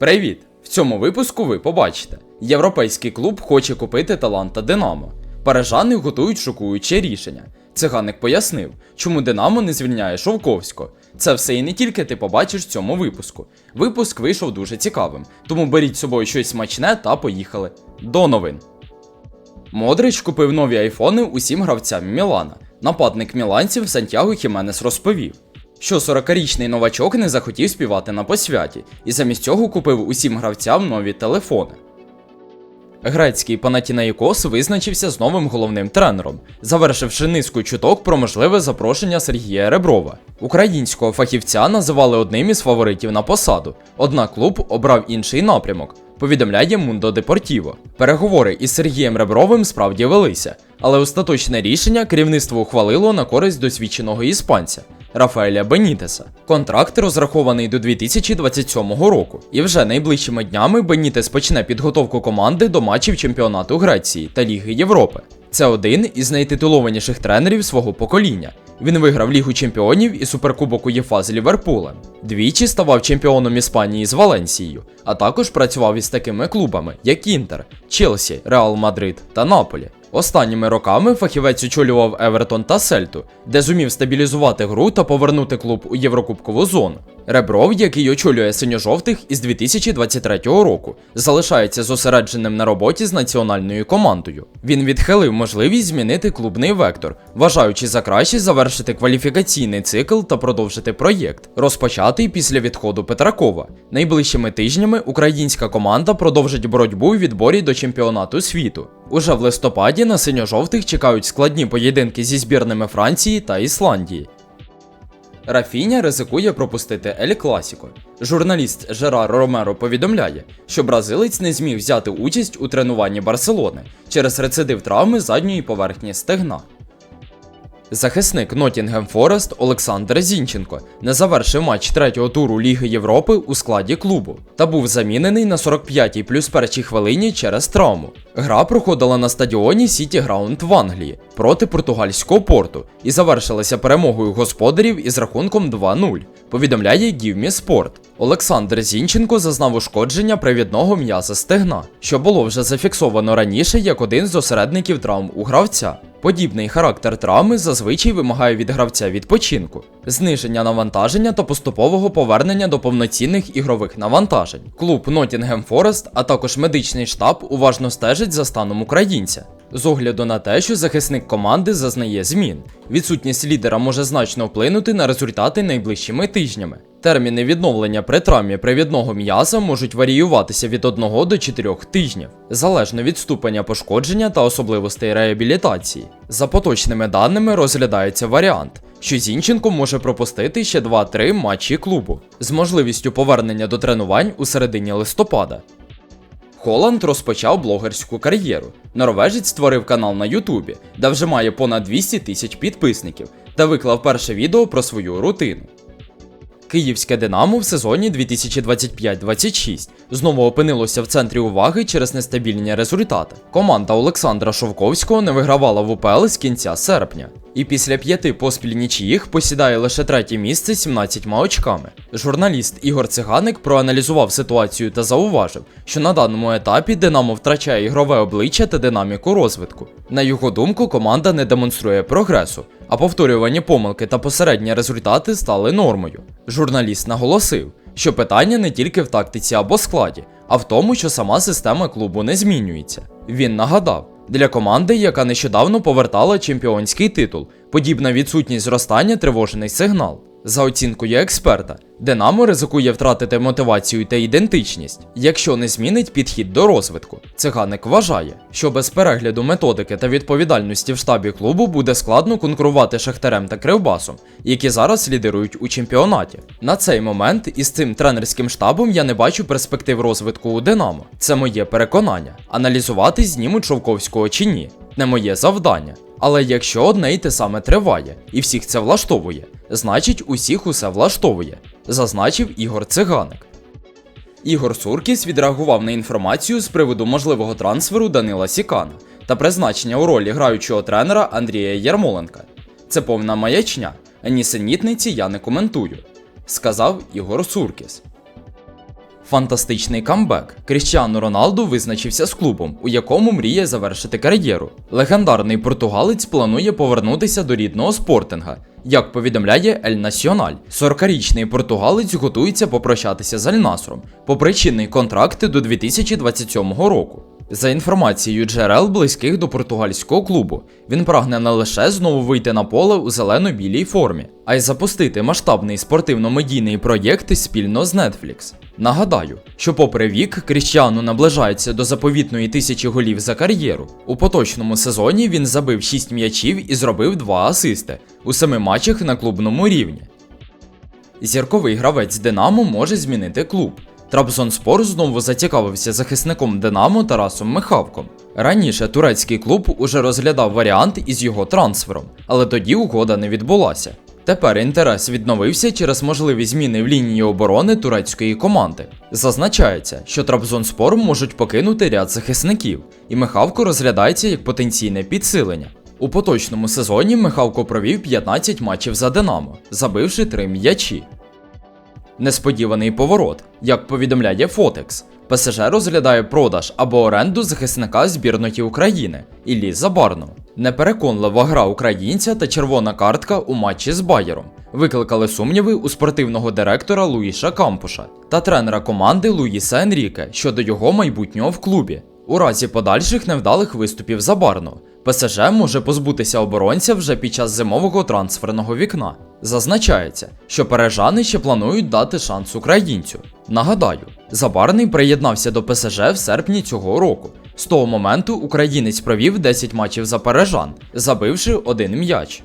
Привіт! В цьому випуску ви побачите: європейський клуб хоче купити таланта Динамо. Парижани готують шокуюче рішення. Циганик пояснив, чому Динамо не звільняє Шовковського. Це все і не тільки ти побачиш в цьому випуску. Випуск вийшов дуже цікавим, тому беріть з собою щось смачне та поїхали. До новин. Модрич купив нові айфони усім гравцям Мілана. Нападник міланців Сантьяго Хіменес розповів, що 40-річний новачок не захотів співати на посвяті, і замість цього купив усім гравцям нові телефони. Грецький Панатінаїкос визначився з новим головним тренером, завершивши низку чуток про можливе запрошення Сергія Реброва. Українського фахівця називали одним із фаворитів на посаду, однак клуб обрав інший напрямок. Повідомляє Мундо Депортіво. Переговори із Сергієм Ребровим справді велися, але остаточне рішення керівництво ухвалило на користь досвідченого іспанця. Рафаеля Бенітеса. Контракт розрахований до 2027 року, і вже найближчими днями Бенітес почне підготовку команди до матчів чемпіонату Греції та Ліги Європи. Це один із найтитулованіших тренерів свого покоління. Він виграв Лігу чемпіонів і суперкубок УЄФА з Ліверпулем. Двічі ставав чемпіоном Іспанії з Валенсією, а також працював із такими клубами, як Інтер, Челсі, Реал Мадрид та Наполі. Останніми роками фахівець очолював Евертон та Сельту, де зумів стабілізувати гру та повернути клуб у Єврокубкову зону. Ребров, який очолює синьо-жовтих із 2023 року, залишається зосередженим на роботі з національною командою. Він відхилив можливість змінити клубний вектор, вважаючи за краще завершити кваліфікаційний цикл та продовжити проєкт, розпочатий після відходу Петракова. Найближчими тижнями українська команда продовжить боротьбу у відборі до чемпіонату світу. Уже в листопаді на синьо-жовтих чекають складні поєдинки зі збірними Франції та Ісландії. Рафіня ризикує пропустити Ель Класіко. Журналіст Жерар Ромеро повідомляє, що бразилець не зміг взяти участь у тренуванні Барселони через рецидив травми задньої поверхні стегна. Захисник Нотінгем Форест Олександр Зінченко не завершив матч третього туру Ліги Європи у складі клубу та був замінений на 45-й плюс першій хвилині через травму. Гра проходила на стадіоні Сіті Граунд в Англії проти португальського порту і завершилася перемогою господарів із рахунком 2-0. Повідомляє Гівмі Спорт. Олександр Зінченко зазнав ушкодження привідного м'яза стегна, що було вже зафіксовано раніше як один з осередників травм у гравця. Подібний характер травми зазвичай вимагає від гравця відпочинку, зниження навантаження та поступового повернення до повноцінних ігрових навантажень. Клуб Nottingham Forest, а також медичний штаб уважно стежить за станом українця. З огляду на те, що захисник команди зазнає змін, відсутність лідера може значно вплинути на результати найближчими тижнями. Терміни відновлення при травмі привідного м'яза можуть варіюватися від 1 до 4 тижнів, залежно від ступеня пошкодження та особливостей реабілітації. За поточними даними розглядається варіант, що Зінченко може пропустити ще 2-3 матчі клубу з можливістю повернення до тренувань у середині листопада. Холланд розпочав блогерську кар'єру. Норвежець створив канал на Ютубі, де вже має понад 200 тисяч підписників, та виклав перше відео про свою рутину. Київське Динамо в сезоні 2025-26 знову опинилося в центрі уваги через нестабільні результати. Команда Олександра Шовковського не вигравала в УПЛ з кінця серпня. І після п'яти поспіль нічиїх посідає лише третє місце 17 очками. Журналіст Ігор Циганик проаналізував ситуацію та зауважив, що на даному етапі Динамо втрачає ігрове обличчя та динаміку розвитку. На його думку, команда не демонструє прогресу, а повторювані помилки та посередні результати стали нормою. Журналіст наголосив, що питання не тільки в тактиці або складі, а в тому, що сама система клубу не змінюється. Він нагадав, для команди, яка нещодавно повертала чемпіонський титул, подібна відсутність зростання тривожний сигнал. За оцінкою експерта, Динамо ризикує втратити мотивацію та ідентичність, якщо не змінить підхід до розвитку. Циганик вважає, що без перегляду методики та відповідальності в штабі клубу буде складно конкурувати Шахтарем та Кривбасом, які зараз лідирують у чемпіонаті. На цей момент із цим тренерським штабом я не бачу перспектив розвитку у Динамо. Це моє переконання. Аналізувати знімуть Шовковського чи ні. Не моє завдання. Але якщо одне й те саме триває, і всіх це влаштовує, значить усіх усе влаштовує, зазначив Ігор Циганик. Ігор Суркіс відреагував на інформацію з приводу можливого трансферу Данила Сікана та призначення у ролі граючого тренера Андрія Ярмоленка. Це повна маячня, анісенітниці нісенітниці я не коментую, сказав Ігор Суркіс. Фантастичний камбек. Кріщану Роналду визначився з клубом, у якому мріє завершити кар'єру. Легендарний португалець планує повернутися до рідного спортинга. Як повідомляє Ель Національ, 40-річний португалець готується попрощатися з Аль-Насром по причинний контракти до 2027 року. За інформацією джерел близьких до португальського клубу, він прагне не лише знову вийти на поле у зелено-білій формі, а й запустити масштабний спортивно-медійний проєкт спільно з Netflix. Нагадаю, що попри вік Кріщану наближається до заповітної тисячі голів за кар'єру. У поточному сезоні він забив 6 м'ячів і зробив 2 асисти у 7 матчах на клубному рівні. Зірковий гравець Динамо може змінити клуб. Трабзонспор знову зацікавився захисником Динамо Тарасом Михавком. Раніше турецький клуб уже розглядав варіант із його трансфером, але тоді угода не відбулася. Тепер інтерес відновився через можливі зміни в лінії оборони турецької команди. Зазначається, що Трабзонспор можуть покинути ряд захисників, і Михавко розглядається як потенційне підсилення. У поточному сезоні Михавко провів 15 матчів за Динамо, забивши 3 м'ячі. Несподіваний поворот, як повідомляє Фотекс. ПСЖ розглядає продаж або оренду захисника збірної України Іллі Забарно. Непереконлива гра українця та червона картка у матчі з Байером викликали сумніви у спортивного директора Луїша Кампуша та тренера команди Луїса Енріке щодо його майбутнього в клубі. У разі подальших невдалих виступів Забарно, ПСЖ може позбутися оборонця вже під час зимового трансферного вікна. Зазначається, що парижани ще планують дати шанс українцю. Нагадаю, Забарний приєднався до ПСЖ в серпні цього року. З того моменту українець провів 10 матчів за парижан, забивши один м'яч.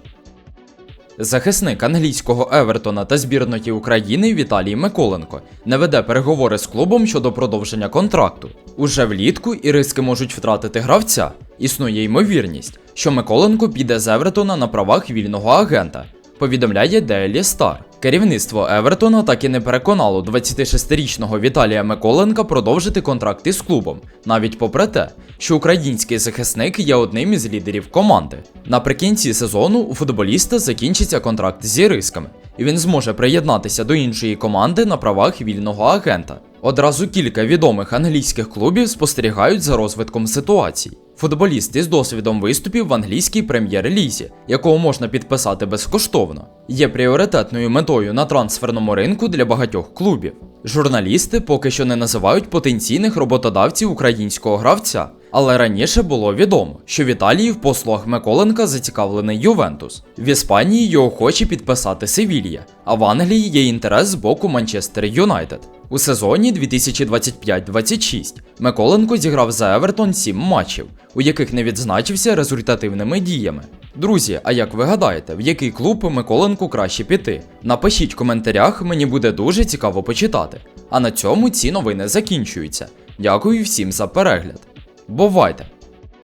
Захисник англійського Евертона та збірної України Віталій Миколенко не веде переговори з клубом щодо продовження контракту. Уже влітку іриски можуть втратити гравця. Існує ймовірність, що Миколенко піде з Евертона на правах вільного агента. Повідомляє Daily Star. Керівництво Евертона так і не переконало 26-річного Віталія Миколенка продовжити контракт із клубом, навіть попри те, що український захисник є одним із лідерів команди. Наприкінці сезону у футболіста закінчиться контракт з ірисками, і він зможе приєднатися до іншої команди на правах вільного агента. Одразу кілька відомих англійських клубів спостерігають за розвитком ситуації. Футболіст із досвідом виступів в англійській прем'єр-лізі, якого можна підписати безкоштовно, є пріоритетною метою на трансферному ринку для багатьох клубів. Журналісти поки що не називають потенційних роботодавців українського гравця, але раніше було відомо, що в Італії в послугах Миколенка зацікавлений Ювентус. В Іспанії його хоче підписати Севілья, а в Англії є інтерес з боку Манчестер Юнайтед. У сезоні 2025-26 Миколенко зіграв за Евертон 7 матчів, у яких не відзначився результативними діями. Друзі, а як ви гадаєте, в який клуб Миколенку краще піти? Напишіть в коментарях, мені буде дуже цікаво почитати. А на цьому ці новини закінчуються. Дякую всім за перегляд. Бувайте!